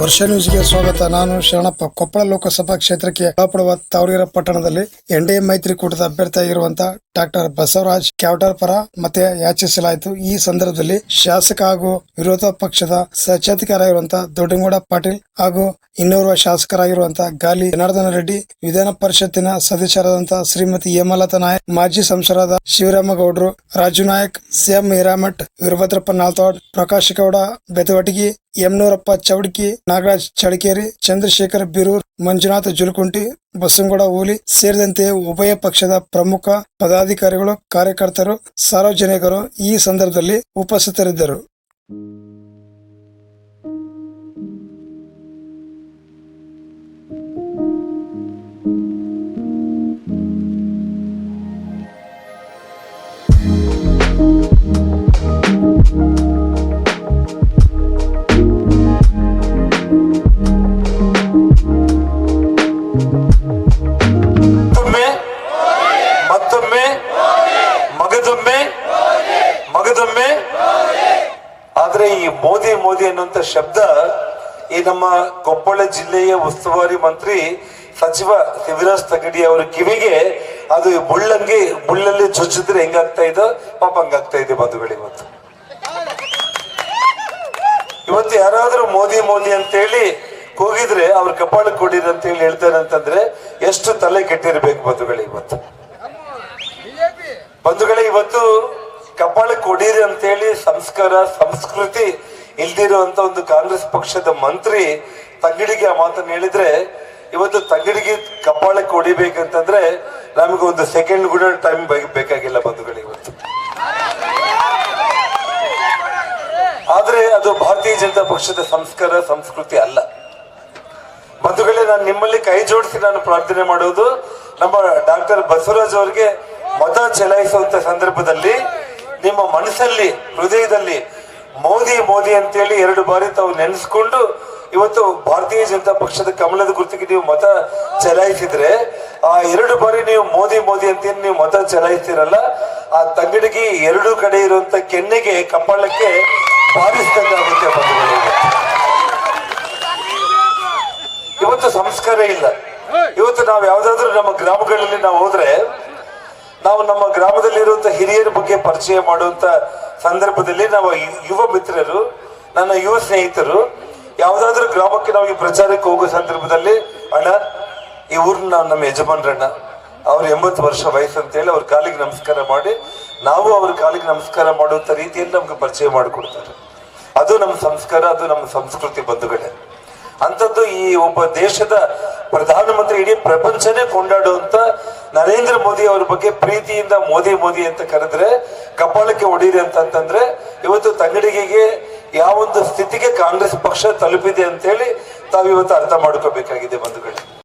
ವರ್ಷ ನ್ಯೂಸ್ಗೆ ಸ್ವಾಗತ. ನಾನು ಶರಣಪ್ಪ. ಕೊಪ್ಪಳ ಲೋಕಸಭಾ ಕ್ಷೇತ್ರಕ್ಕೆ ಒಳಪಡುವ ತಾವರೀರ ಪಟ್ಟಣದಲ್ಲಿ ಎನ್ಡಿಎ ಮೈತ್ರಿಕೂಟದ ಅಭ್ಯರ್ಥಿಯಾಗಿರುವಂತಹ ಡಾಕ್ಟರ್ ಬಸವರಾಜ್ ಕ್ಯಾವಟರ್ ಪರ ಮತ್ತೆ ಯಾಚಿಸಲಾಯಿತು. ಈ ಸಂದರ್ಭದಲ್ಲಿ ಶಾಸಕ ಹಾಗೂ ವಿರೋಧ ಪಕ್ಷದ ಸಚೇತಕರಾಗಿರುವಂತಹ ದೊಡ್ಡಗೌಡ ಪಾಟೀಲ್ ಹಾಗೂ ಇನ್ನೋರ್ವ ಶಾಸಕರಾಗಿರುವಂತಹ ಗಾಲಿ ಜನಾರ್ದನ ರೆಡ್ಡಿ, ವಿಧಾನ ಪರಿಷತ್ತಿನ ಸದಸ್ಯರಾದಂತಹ ಶ್ರೀಮತಿ ಹೇಮಲತಾ ನಾಯಕ್, ಮಾಜಿ ಸಂಸದರಾದ ಶಿವರಾಮಗೌಡರು ರಾಜು ನಾಯಕ್ ಸಿಎಂ ಹಿರಾಮಠ್, ವೀರಭದ್ರಪ್ಪ ನಾಲ್ತವಾಡ್ ಪ್ರಕಾಶ್ ಗೌಡ ಬೆತವಟಗಿ ಯಮನೂರಪ್ಪ ಚೌಡಕಿ, ನಾಗರಾಜ್ ಚಳಕೇರಿ ಚಂದ್ರಶೇಖರ್ ಬೀರೂರ್, ಮಂಜುನಾಥ್ ಜುಲಕುಂಟಿ ಬಸವಗೌಡ ಓಲಿ ಸೇರಿದಂತೆ ಉಭಯ ಪಕ್ಷದ ಪ್ರಮುಖ ಪದಾಧಿಕಾರಿಗಳು, ಕಾರ್ಯಕರ್ತರು, ಸಾರ್ವಜನಿಕರು ಈ ಸಂದರ್ಭದಲ್ಲಿ ಉಪಸ್ಥಿತರಿದ್ದರು. ಈ ಮೋದಿ ಮೋದಿ ಅನ್ನುವಂತ ಶಬ್ದ ಈ ನಮ್ಮ ಕೊಪ್ಪಳ ಜಿಲ್ಲೆಯ ಉಸ್ತುವಾರಿ ಮಂತ್ರಿ ಸಚಿವ ಶಿವರಾಜ್ ತಗಡಿ ಅವರ ಕಿವಿಗೆ ಅದು ಮುಳ್ಳಂಗಿ, ಮುಳ್ಳಲ್ಲಿ ಚುಚ್ಚಿದ್ರೆ ಹೆಂಗಾಗ್ತಾ ಇದೋ? ಪಾಪ ಹಂಗಾಗ್ತಾ ಇದೆ ಬಂಧುಗಳು ಇವತ್ತು. ಇವತ್ತು ಯಾರಾದ್ರೂ ಮೋದಿ ಮೋದಿ ಅಂತೇಳಿ ಕೂಗಿದ್ರೆ ಅವ್ರ ಕಪಾಳ ಕೊಡಿರಿ ಅಂತ ಹೇಳಿ ಹೇಳ್ತಾರೆ ಅಂತಂದ್ರೆ ಎಷ್ಟು ತಲೆ ಕೆಟ್ಟಿರ್ಬೇಕು ಬಂಧುಗಳೇ ಇವತ್ತು. ಬಂಧುಗಳೇ, ಇವತ್ತು ಕಪಾಳ ಕೊಡಿರಿ ಅಂತೇಳಿ ಸಂಸ್ಕಾರ, ಸಂಸ್ಕೃತಿ ಇಲ್ದಿರುವಂತ ಒಂದು ಕಾಂಗ್ರೆಸ್ ಪಕ್ಷದ ಮಂತ್ರಿ ತಂಗಡಿಗೆ ಆ ಮಾತನ್ನು ಹೇಳಿದ್ರೆ, ಇವತ್ತು ತಂಗಡಿಗೆ ಕಪಾಳ ಕೊಡಿಬೇಕಂತಂದ್ರೆ ನಮಗೆ ಒಂದು ಸೆಕೆಂಡ್ ಕೂಡ ಟೈಮ್ ಬೇಕಾಗಿಲ್ಲ ಬಂಧುಗಳು ಇವತ್ತು. ಆದ್ರೆ ಅದು ಭಾರತೀಯ ಜನತಾ ಪಕ್ಷದ ಸಂಸ್ಕಾರ, ಸಂಸ್ಕೃತಿ ಅಲ್ಲ. ಬಂಧುಗಳೇ, ನಾನು ನಿಮ್ಮಲ್ಲಿ ಕೈ ಜೋಡಿಸಿ ನಾನು ಪ್ರಾರ್ಥನೆ ಮಾಡುವುದು ನಮ್ಮ ಡಾಕ್ಟರ್ ಬಸವರಾಜ್ ಅವರಿಗೆ ಮತ ಚಲಾಯಿಸುವಂತ ಸಂದರ್ಭದಲ್ಲಿ ನಿಮ್ಮ ಮನಸ್ಸಲ್ಲಿ ಹೃದಯದಲ್ಲಿ ಮೋದಿ ಮೋದಿ ಅಂತೇಳಿ ಎರಡು ಬಾರಿ ತಾವು ನೆನೆಸ್ಕೊಂಡು ಇವತ್ತು ಭಾರತೀಯ ಜನತಾ ಪಕ್ಷದ ಕಮಲದ ಗುರುತಿಗೆ ನೀವು ಮತ ಚಲಾಯಿಸಿದ್ರೆ ಆ ಎರಡು ಬಾರಿ ನೀವು ಮೋದಿ ಮೋದಿ ಅಂತ ನೀವು ಮತ ಚಲಾಯಿಸ್ತೀರಲ್ಲ ಆ ತಂಗಡಿಗೆ ಎರಡು ಕಡೆ ಇರುವಂತ ಕೆನ್ನೆಗೆ ಕಪಾಳಕ್ಕೆ ಬಾರಿಸಿದಂಗಾಗುತ್ತೆ. ಇವತ್ತು ಸಂಸ್ಕಾರ ಇಲ್ಲ ಇವತ್ತು ನಾವು ಯಾವ್ದಾದ್ರು ನಮ್ಮ ಗ್ರಾಮಗಳಲ್ಲಿ ನಾವು ಹೋದ್ರೆ ನಾವು ನಮ್ಮ ಗ್ರಾಮದಲ್ಲಿರುವಂತ ಹಿರಿಯರ ಬಗ್ಗೆ ಪರಿಚಯ ಮಾಡುವಂತ ಸಂದರ್ಭದಲ್ಲಿ ನಾವು ಯುವ ಮಿತ್ರರು, ನನ್ನ ಯುವ ಸ್ನೇಹಿತರು, ಯಾವ್ದಾದ್ರು ಗ್ರಾಮಕ್ಕೆ ನಾವು ಈ ಪ್ರಚಾರಕ್ಕೆ ಹೋಗೋ ಸಂದರ್ಭದಲ್ಲಿ, ಅಣ್ಣ, ಈ ಊರಿನ ನಮ್ಮ ಯಜಮಾನ್ರಣ್ಣ, ಅವ್ರು ಎಂಬತ್ತು ವರ್ಷ ವಯಸ್ಸು ಅಂತೇಳಿ ಅವ್ರ ಕಾಲಿಗೆ ನಮಸ್ಕಾರ ಮಾಡಿ, ನಾವು ಅವ್ರ ಕಾಲಿಗೆ ನಮಸ್ಕಾರ ಮಾಡುವಂತ ರೀತಿಯಲ್ಲಿ ನಮ್ಗೆ ಪರಿಚಯ ಮಾಡಿಕೊಡ್ತಾರೆ. ಅದು ನಮ್ಮ ಸಂಸ್ಕಾರ, ಅದು ನಮ್ಮ ಸಂಸ್ಕೃತಿ ಬಂಧುಗಳೇ. ಅಂಥದ್ದು ಈ ಒಬ್ಬ ದೇಶದ ಪ್ರಧಾನಮಂತ್ರಿ ಇಡೀ ಪ್ರಪಂಚನೇ ಕೊಂಡಾಡುವಂತ ನರೇಂದ್ರ ಮೋದಿ ಅವ್ರ ಬಗ್ಗೆ ಪ್ರೀತಿಯಿಂದ ಮೋದಿ ಮೋದಿ ಅಂತ ಕರೆದ್ರೆ ಕಪಾಳಕ್ಕೆ ಹೊಡೀರಿ ಅಂತಂತಂದ್ರೆ ಇವತ್ತು ತಂಗಡಿಗೆಗೆ ಯಾವೊಂದು ಸ್ಥಿತಿಗೆ ಕಾಂಗ್ರೆಸ್ ಪಕ್ಷ ತಲುಪಿದೆ ಅಂತ ಹೇಳಿ ತಾವು ಇವತ್ತು ಅರ್ಥ ಮಾಡ್ಕೋಬೇಕಾಗಿದೆ ಬಂಧುಗಳೇ.